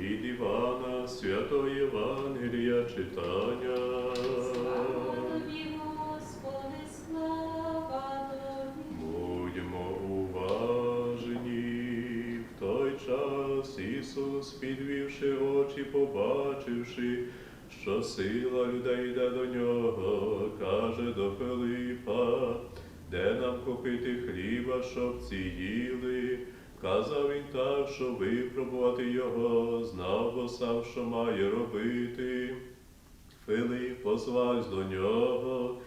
Від Івана Святого Євангелія читання. Слава тобі, Господи, слава тобі. Будьмо уважні. В той час Ісус, підвівши очі, побачивши, що сила людей йде до нього, каже до Филипа, де нам купити хліба, щоб ці їли. Казав він так, що випробувати його, знав бо сам, що має робити. Филип позвався до нього,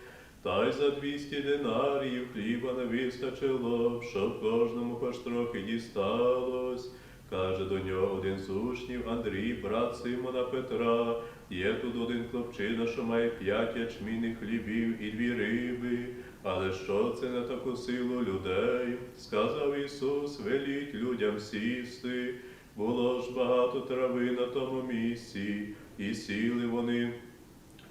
та й за двісті динаріїв хліба не вистачило, щоб кожному хоч трохи дісталось. Каже до нього один з учнів Андрій, брат Симона Петра, є тут один хлопчина, що має п'ять ячмінних хлібів і дві риби. Але що це на таку силу людей? Сказав Ісус, веліть людям сісти. Було ж багато трави на тому місці, і сіли вони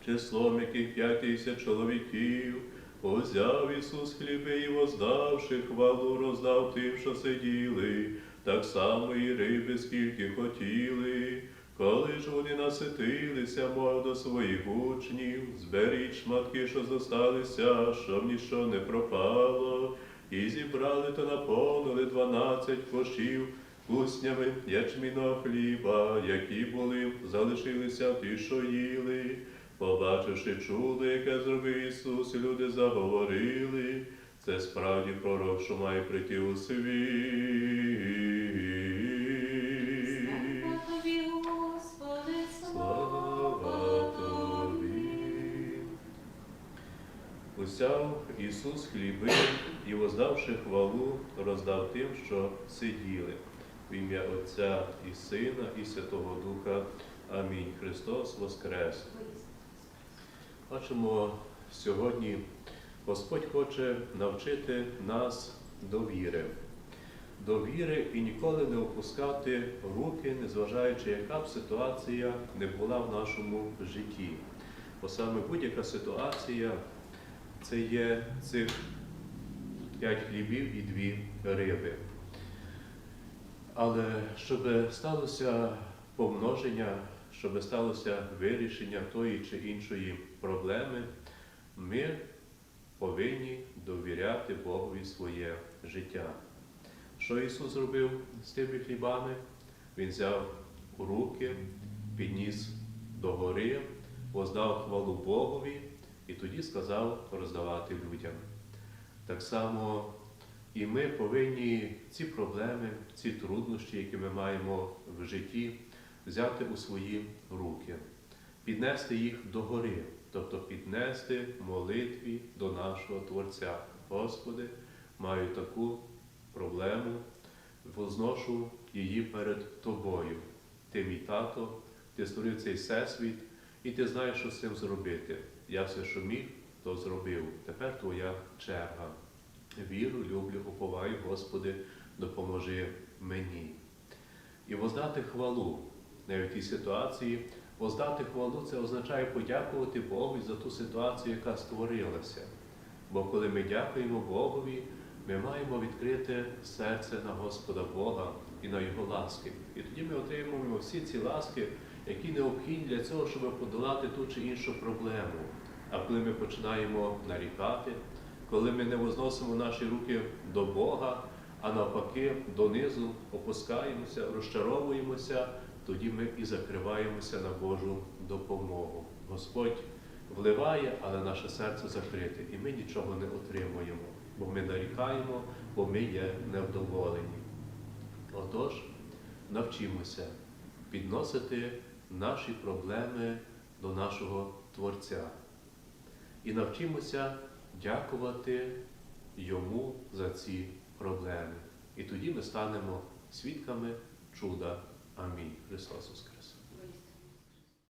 числом яких п'ять тисяч чоловіків. Узяв Ісус хліби і воздавши хвалу, роздав тим, що сиділи, так само і риби, скільки хотіли. Коли ж вони наситилися, мов до своїх учнів, зберіть шматки, що зосталися, щоб ніщо не пропало, і зібрали та наповнили дванадцять кошів куснями ячміного хліба, які були, залишилися ті, що їли. Побачивши чудо, яке зробив Ісус, люди заговорили. Це справді пророк, що має прийти у світ. Узяв Ісус хліби і, воздавши хвалу, роздав тим, що сиділи. В ім'я Отця і Сина, і Святого Духа. Амінь. Христос Воскрес. Бачимо, сьогодні Господь хоче навчити нас довіри. Довіри і ніколи не опускати руки, незважаючи, яка б ситуація не була в нашому житті. Бо саме будь-яка ситуація це є цих п'ять хлібів і дві риби. Але щоб сталося помноження, щоб сталося вирішення тої чи іншої проблеми, ми повинні довіряти Богові своє життя. Що Ісус зробив з тими хлібами? Він взяв руки, підніс до гори, воздав хвалу Богові і тоді сказав роздавати людям. Так само і ми повинні ці проблеми, ці труднощі, які ми маємо в житті, взяти у свої руки, піднести їх до гори, тобто піднести молитві до нашого Творця. Господи, маю таку проблему, возношу її перед Тобою. Ти мій тато, ти створив цей всесвіт, і ти знаєш, що з цим зробити. Я все, що міг, то зробив. Тепер твоя черга. Віру, люблю, уповаю, Господи, допоможи мені. І воздати хвалу навіть тій ситуації. Воздати хвалу це означає подякувати Богу за ту ситуацію, яка створилася. Бо коли ми дякуємо Богові, ми маємо відкрити серце на Господа Бога і на Його ласки. І тоді ми отримуємо всі ці ласки, які необхідні для цього, щоб подолати ту чи іншу проблему. А коли ми починаємо нарікати, коли ми не возносимо наші руки до Бога, а навпаки, донизу опускаємося, розчаровуємося, тоді ми і закриваємося на Божу допомогу. Господь вливає, але наше серце закрите, і ми нічого не отримуємо, бо ми нарікаємо, бо ми є невдоволені. Отож, навчимося підносити наші проблеми до нашого Творця. І навчимося дякувати Йому за ці проблеми. І тоді ми станемо свідками чуда. Амінь. Христос Воскрес!